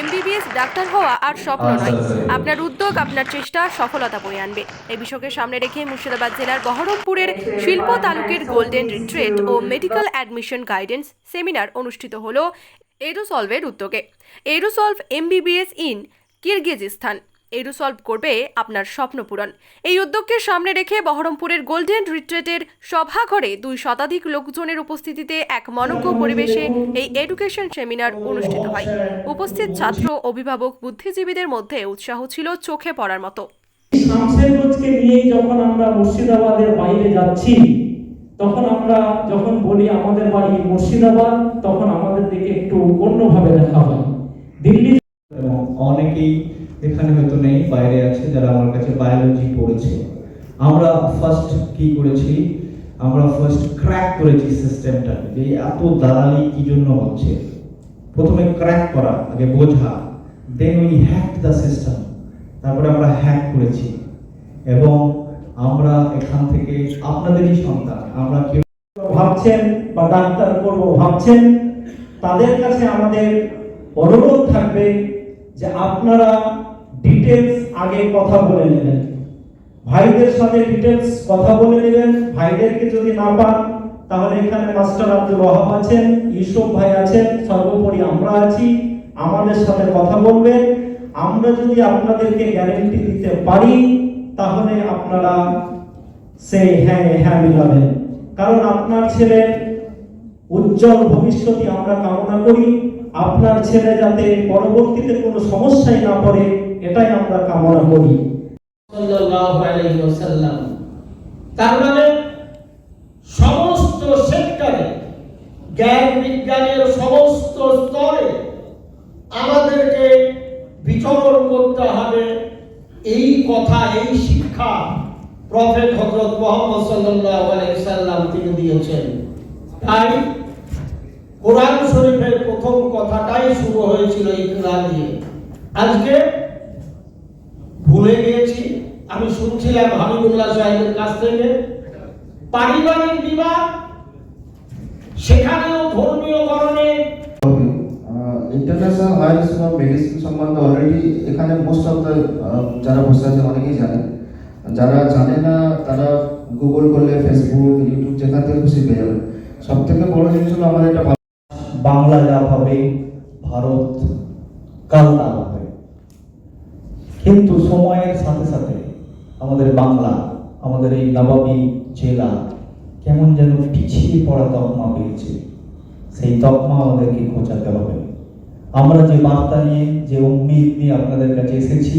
MBBS doctor হওয়া আর স্বপ্ন নয়। আপনার উদ্যোগ আপনার চেষ্টা সফলতা বয়ে আনবে। এই বিষয়কে সামনে রেখে মুর্শিদাবাদ জেলার বহরমপুরের শিল্প তালুকের গোল্ডেন রিট্রেট ও মেডিকেল অ্যাডমিশন গাইডেন্স সেমিনার অনুষ্ঠিত হল এরোসলভের উদ্যোগে। এরোসলভ এমবিবিএস ইন কিরগিজস্তান এরোসলভ করবে আপনার স্বপ্ন পূরণ। এই উদ্যোগকে সামনে রেখে বহরমপুরের গোল্ডেন রিট্রিটের সভাঘরে দুই শতাধিক লোকজনের উপস্থিতিতে এক মনজ্ঞ পরিবেশে এই এডুকেশন সেমিনার অনুষ্ঠিত হয়। উপস্থিত ছাত্র, অভিভাবক, বুদ্ধিজীবীদের মধ্যে উৎসাহ ছিল চোখে পড়ার মতো। শামসেরগঞ্জকে নিয়েই যখন আমরা মুর্শিদাবাদের বাইরে যাচ্ছি, তখন আমরা যখন বলি আমাদের বাড়ি মুর্শিদাবাদ, তখন আমাদের দিকে একটু অন্যভাবে দেখা হয়। এখানে হয়তো নেই, বাইরে আছে, যারা আমার কাছে বায়োলজি পড়েছে। আমরা ফার্স্ট কি করেছি? আমরা ফার্স্ট ক্র্যাক করেছি সিস্টেমটা যে এত দালালি কি জন্য হচ্ছে? প্রথমে ক্র্যাক করা, আগে বোঝা then we hack the system তারপরে আমরা হ্যাক করেছি। এবং আমরা এখান থেকে আপনাদেরই সন্তান, আমরা কেউ ভাবছেন বা ডাক্তার করব ভাবছেন, তাদের কাছে আমাদের অনুরোধ থাকবে যে আপনারা ডিটেলস আগে কথা বলে নেবেন। ভাইদের সাথে ডিটেলস কথা বলে নেবেন। ভাইদেরকে যদি না পান, তাহলে এখানে মাস্টার আব্দুল ওয়াহাব আছেন, ইউসুফ ভাই আছেন, সর্বোপরি আমরা আছি, আমাদের সাথে কথা বলবেন আমরা যদি আপনাদেরকে গ্যারেন্টি দিতে পারি, তাহলে আপনারা সেই হ্যাঁ হ্যাঁ মিলাবেন। কারণ আপনার ছেলের উজ্জ্বল ভবিষ্যতে আমরা কামনা করি। আপনার ছেলে যাতে পরবর্তীতে কোনো সমস্যায় না পড়ে এটাই আমরা কামনা করি। তার মানে সমস্ত সেক্টরে, জ্ঞান বিজ্ঞানের সমস্ত স্তরে আমাদেরকে বিচরণ করতে হবে এই কথা, এই শিক্ষা প্রফেট হযরত মুহাম্মদ আলাইহি সাল্লাম তিনি দিয়েছেন। তাই কোরআন শরীফের প্রথম কথাটাই শুরু হয়েছিল ইকরা দিয়ে আজকে আমি শুনছিলাম হাবিবুল্লাহ সাহেবের কাছ থেকে পারিবারিক বিবাদ সেখানেও ধর্মীয় কারণে। ইন্টারন্যাশনাল হায়ার স্কুল মেডিসিন সম্বন্ধে অলরেডি এখানে মোস্ট অফ দ্য যারা বসে আছে অনেকেই জানেন। যারা জানে না তারা গুগল করলে ফেসবুক ইউটিউব যেখান থেকে খুশি পেয়ে যাবে সব থেকে বড় জিনিস হলো আমাদের একটা বাংলা যা হবে ভারত কাল তা হবে। কিন্তু সময়ের সাথে সাথে আমাদের বাংলা, আমাদের এই নবাবী জেলা কেমন যেন পিছিয়ে পড়া তকমা পেয়েছে। সেই তকমা আমাদেরকে খোঁচাতে হবে। আমরা যে বার্তা নিয়ে, যে উম্মিদ নিয়ে আপনাদের কাছে এসেছি,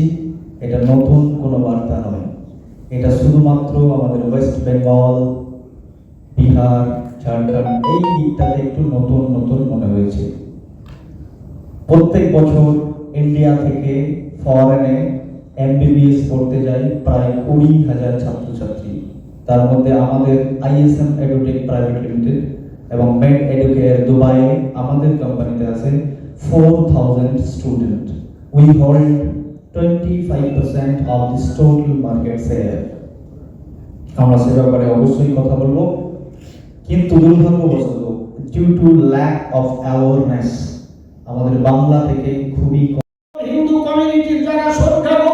এটা নতুন কোনো বার্তা নয়। এটা শুধুমাত্র আমাদের ওয়েস্ট বেঙ্গল, বিহার, ঝাড়খণ্ড, এই দিকটাতে একটু নতুন নতুন মনে হয়েছে। প্রত্যেক বছর ইন্ডিয়া থেকে ফরেনে এমবিবিএস পড়তে যায় প্রায় কুড়ি হাজার ছাত্রছাত্রী। তার মধ্যে আমাদের আইএসএম এডুটেক প্রাইভেট লিমিটেড এবং মেড এডুকেয়ার দুবাই আমাদের কোম্পানিতে আছে four thousand student we hold twenty five percent of this total market share আমরা সে ব্যাপারে অবশ্যই কথা বলব। কিন্তু দুর্ভাগ্যবশত due to lack of awareness আমাদের বাংলা থেকে খুবই হিন্দু কমিউনিটির যারা সংখ্যাগুরু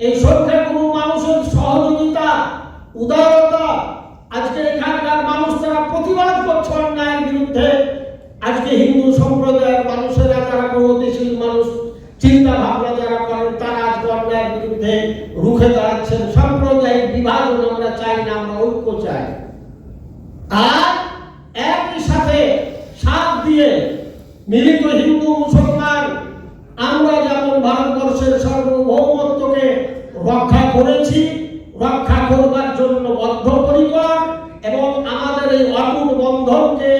এই সংখ্যাগুরু মানুষের সহযোগিতা, উদারতা, আজকে এখানকার মানুষ তারা প্রতিবাদ করছে অন্যায়ের বিরুদ্ধে, আজকে হিন্দু সম্প্রদায়ের মানুষেরা যারা প্রগতিশীল মানুষ চিন্তা ভাবনা যারা করেন, তারা আজকে অন্যায়ের বিরুদ্ধে রুখে দাঁড়াচ্ছেন। সাম্প্রদায়িক বিভাজন আমরা চাই না, আমরা ঐক্য চাই। আর একই সাথে সাথ দিয়ে মিলিত হিন্দু মুসলমান, আমরা যেমন ভারতবর্ষের সার্বভৌমত্বকে রক্ষা করেছি, রক্ষা করবার জন্য বদ্ধপরিকর এবং আমাদের এই অটুট বন্ধনকে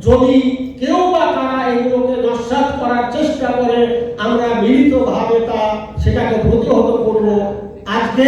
যদি কেউ বা তারা এগুলোকে নস্বাত করার চেষ্টা করে, আমরা মিলিতভাবে তা সেটাকে প্রতিহত করব। আজকে